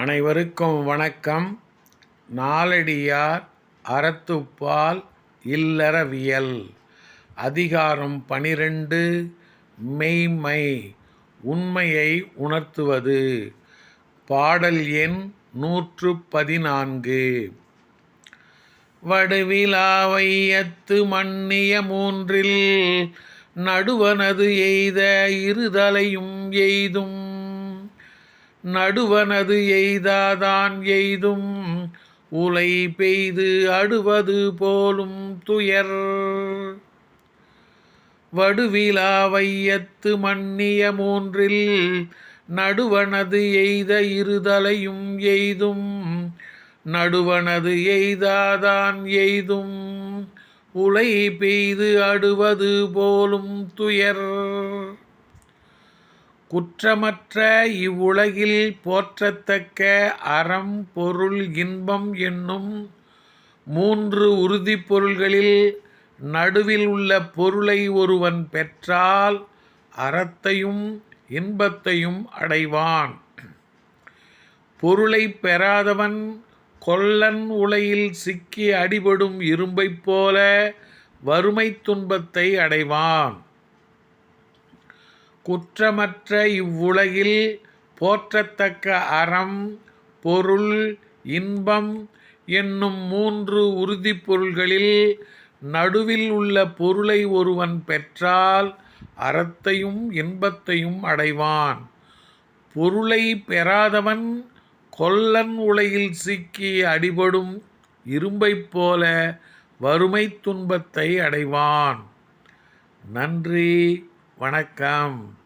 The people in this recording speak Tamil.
அனைவருக்கும் வணக்கம். நாலடியார் அறத்துப்பால் இல்லறவியல். அதிகாரம் பனிரெண்டு மெய்மை உண்மையை உணர்த்துவது. பாடல் எண் நூற்று பதினான்கு வடுவிலாவையத்து மன்னிய மூன்றில் நடுவனது எய்த இருதலையும் எய்தும் நடுவனது எய்தாதான் எய்தும். உலை பெய்து அடுவது போலும் துயர். வடுவிலா வையத்து மன்னிய மூன்றில் நடுவனது எய்த இருதலையும் எய்தும். நடுவனது எய்தாதான் எய்தும். உலை பெய்து அடுவது போலும் துயர். குற்றமற்ற இவ்வுலகில் போற்றத்தக்க அறம் பொருள் இன்பம் என்னும் மூன்று உறுதி பொருள்களில் நடுவில் உள்ள பொருளை ஒருவன் பெற்றால் அறத்தையும் இன்பத்தையும் அடைவான். பொருளை பெறாதவன் கொல்லன் உலையில் சிக்கி அடிபடும் இரும்பைப் போல வறுமை துன்பத்தை அடைவான். குற்றமற்ற இவ்வுலகில் போற்றத்தக்க அறம் பொருள் இன்பம் என்னும் மூன்று உறுதிப் பொருள்களில் நடுவில் உள்ள பொருளை ஒருவன் பெற்றால் அறத்தையும் இன்பத்தையும் அடைவான். பொருளை பெறாதவன் கொல்லன் உலையில் சிக்கி அடிபடும் இரும்பைப் போல வறுமை துன்பத்தை அடைவான். நன்றி வணக்கம்.